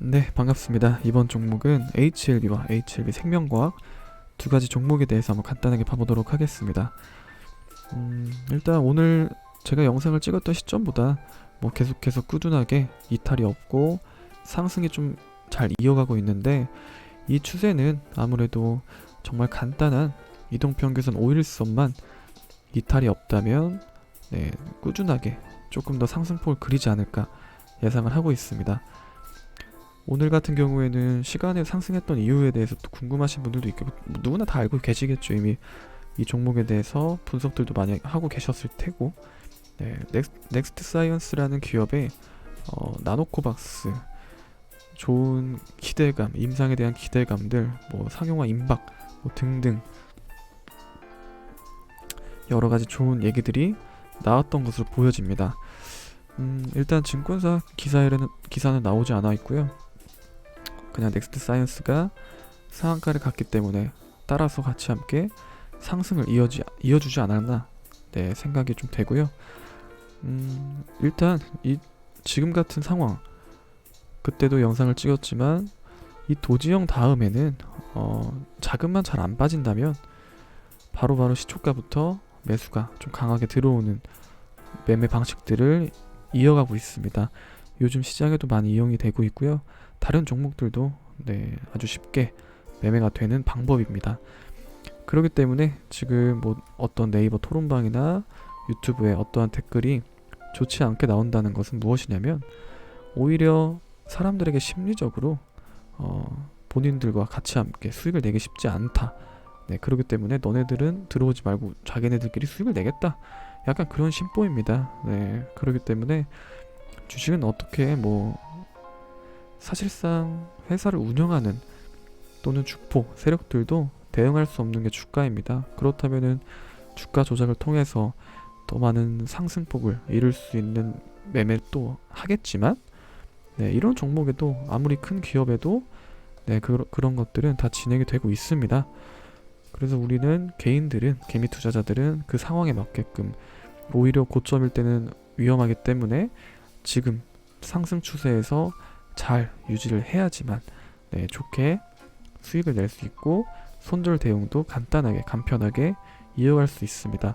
네, 반갑습니다. 이번 종목은 HLB와 HLB 생명과학 두 가지 종목에 대해서 한번 간단하게 봐보도록 하겠습니다. 음, 일단 오늘 제가 영상을 찍었던 시점보다 뭐 계속해서 꾸준하게 이탈이 없고 상승이 좀 잘 이어가고 있는데 이 추세는 아무래도 정말 간단한 이동평균선 5일선만 이탈이 없다면 네, 꾸준하게 조금 더 상승폭을 그리지 않을까 예상을 하고 있습니다. 오늘 같은 경우에는 시간에 상승했던 이유에 대해서 또 궁금하신 분들도 있고 뭐 누구나 다 알고 계시겠죠 이미 이 종목에 대해서 분석들도 많이 하고 계셨을 테고 네, 넥스, 넥스트 사이언스라는 기업의 어, 나노코박스 좋은 기대감 임상에 대한 기대감들 뭐 상용화 임박 뭐 등등 여러 가지 좋은 얘기들이 나왔던 것으로 보여집니다. 음, 일단 증권사 기사에는 기사는 나오지 않아 있고요. 그냥 넥스트 사이언스가 상한가를 갔기 때문에 따라서 같이 함께 상승을 이어지, 이어주지 않았나 네, 생각이 좀 되고요. 음, 일단 이 지금 같은 상황 그때도 영상을 찍었지만 이 도지형 다음에는 어, 자금만 잘 안 빠진다면 바로바로 시초가부터 매수가 좀 강하게 들어오는 매매 방식들을 이어가고 있습니다. 요즘 시장에도 많이 이용이 되고 있고요. 다른 종목들도 네, 아주 쉽게 매매가 되는 방법입니다. 그렇기 때문에 지금 뭐 어떤 네이버 토론방이나 유튜브에 어떠한 댓글이 좋지 않게 나온다는 것은 무엇이냐면 오히려 사람들에게 심리적으로 어, 본인들과 같이 함께 수익을 내기 쉽지 않다. 네, 그렇기 때문에 너네들은 들어오지 말고 자기네들끼리 수익을 내겠다. 약간 그런 심보입니다. 네, 그렇기 때문에 주식은 어떻게 뭐 사실상 회사를 운영하는 또는 주포 세력들도 대응할 수 없는 게 주가입니다. 그렇다면은 주가 조작을 통해서 더 많은 상승폭을 이룰 수 있는 매매 또 하겠지만 네, 이런 종목에도 아무리 큰 기업에도 네, 그, 그런 것들은 다 진행이 되고 있습니다. 그래서 우리는 개인들은 개미 투자자들은 그 상황에 맞게끔 오히려 고점일 때는 위험하기 때문에 지금 상승 추세에서 잘 유지를 해야지만 네, 좋게 수익을 낼 수 있고 손절 대응도 간단하게 간편하게 이어갈 수 있습니다.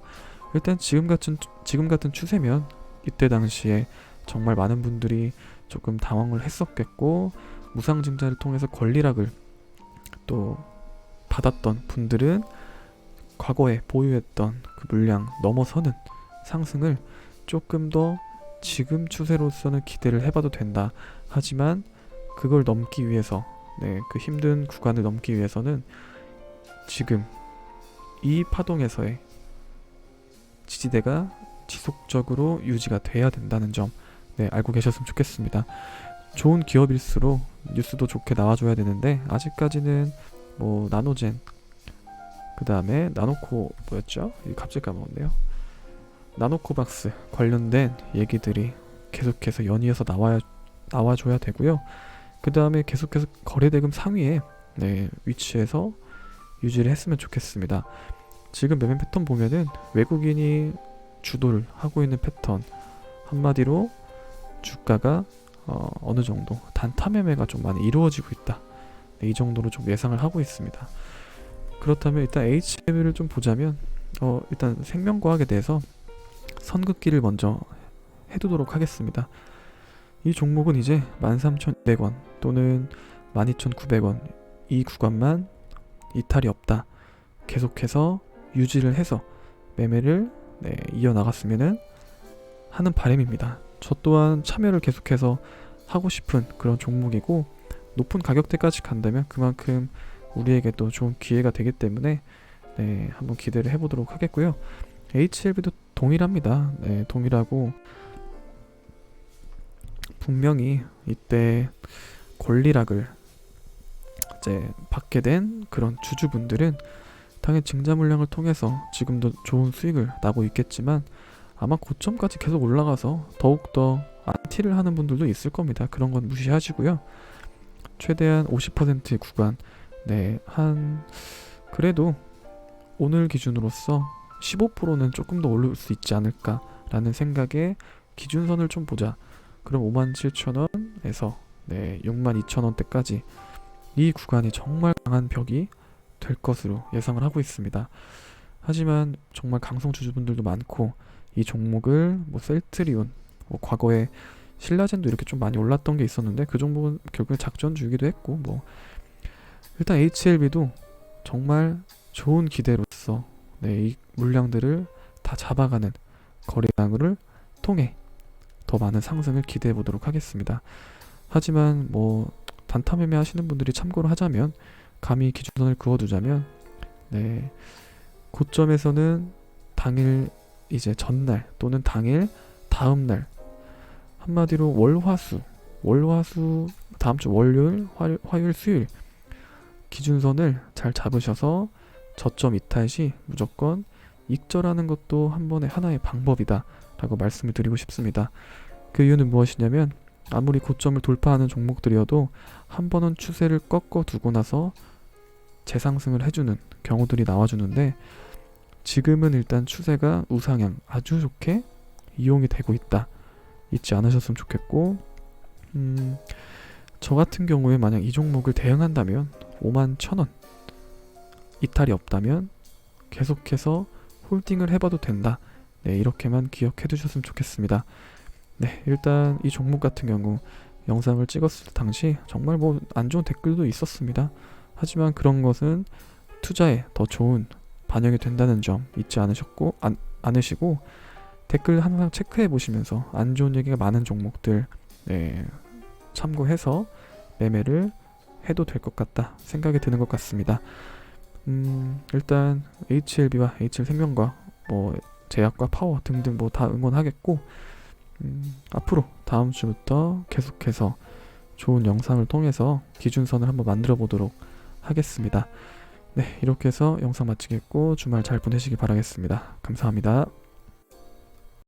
일단 지금 같은 지금 같은 추세면 이때 당시에 정말 많은 분들이 조금 당황을 했었겠고 무상증자를 통해서 권리락을 또 받았던 분들은 과거에 보유했던 그 물량 넘어서는 상승을 조금 더 지금 추세로서는 기대를 해봐도 된다. 하지만 그걸 넘기 위해서 네, 그 힘든 구간을 넘기 위해서는 지금 이 파동에서의 지지대가 지속적으로 유지가 돼야 된다는 점 네, 알고 계셨으면 좋겠습니다. 좋은 기업일수록 뉴스도 좋게 나와줘야 되는데 아직까지는 뭐 나노젠 그 다음에 나노코 뭐였죠? 갑자기 까먹었네요. 나노코박스 관련된 얘기들이 계속해서 연이어서 나와야 나와줘야 되고요. 그 다음에 계속해서 거래대금 상위에 네, 위치해서 유지를 했으면 좋겠습니다. 지금 매매 패턴 보면은 외국인이 주도를 하고 있는 패턴 한마디로 주가가 어, 어느 정도 단타 매매가 좀 많이 이루어지고 있다. 네, 이 정도로 좀 예상을 하고 있습니다. 그렇다면 일단 HM을 좀 보자면 어, 일단 생명과학에 대해서 선긋기를 먼저 해두도록 하겠습니다. 이 종목은 이제 13,200원 또는 12,900원 이 구간만 이탈이 없다. 계속해서 유지를 해서 매매를 네, 이어나갔으면 하는 바람입니다. 저 또한 참여를 계속해서 하고 싶은 그런 종목이고 높은 가격대까지 간다면 그만큼 우리에게도 좋은 기회가 되기 때문에 네, 한번 기대를 해보도록 하겠고요. HLB도 동일합니다. 네, 동일하고 분명히 이때 권리락을 이제 받게 된 그런 주주분들은 당연히 증자 물량을 통해서 지금도 좋은 수익을 나고 있겠지만 아마 고점까지 계속 올라가서 더욱더 안티를 하는 분들도 있을 겁니다. 그런 건 무시하시고요. 최대한 50%의 구간 네, 한 그래도 오늘 기준으로서 15%는 조금 더 오를 수 있지 않을까라는 생각에 기준선을 좀 보자. 그럼 57,000원에서 네, 62,000원대까지 이 구간이 정말 강한 벽이 될 것으로 예상을 하고 있습니다. 하지만 정말 강성 주주분들도 많고 이 종목을 뭐 셀트리온, 뭐 과거에 신라젠도 이렇게 좀 많이 올랐던 게 있었는데 그 종목은 결국에 작전주이기도 했고 뭐 일단 HLB도 정말 좋은 기대로서 네, 이 물량들을 다 잡아가는 거래량을 통해 더 많은 상승을 기대해 보도록 하겠습니다. 하지만 뭐 단타 매매 하시는 분들이 참고를 하자면 감히 기준선을 그어두자면 네 고점에서는 당일 이제 전날 또는 당일 다음날 한마디로 월화수 월화수 다음 주 월요일 화, 화요일 수요일 기준선을 잘 잡으셔서 저점 이탈 시 무조건 익절하는 것도 한 번의 하나의 방법이다 라고 말씀을 드리고 싶습니다. 그 이유는 무엇이냐면 아무리 고점을 돌파하는 종목들이어도 한 번은 추세를 꺾어 두고 나서 재상승을 해주는 경우들이 나와주는데 지금은 일단 추세가 우상향 아주 좋게 이용이 되고 있다 잊지 않으셨으면 좋겠고 음, 저 같은 경우에 만약 이 종목을 대응한다면 5만 1천 원 이탈이 없다면 계속해서 홀딩을 해봐도 된다. 네 이렇게만 기억해 두셨으면 좋겠습니다. 네 일단 이 종목 같은 경우 영상을 찍었을 당시 정말 뭐 안 좋은 댓글도 있었습니다. 하지만 그런 것은 투자에 더 좋은 반영이 된다는 점 잊지 않으셨고 안, 않으시고 댓글 항상 체크해 보시면서 안 좋은 얘기가 많은 종목들 네, 참고해서 매매를 해도 될 것 같다 생각이 드는 것 같습니다. 음, 일단 HLB와 HL생명과 뭐 제약과 파워 등등 뭐 다 응원하겠고 음, 앞으로 다음 주부터 계속해서 좋은 영상을 통해서 기준선을 한번 만들어 보도록 하겠습니다. 네, 이렇게 해서 영상 마치겠고 주말 잘 보내시기 바라겠습니다. 감사합니다.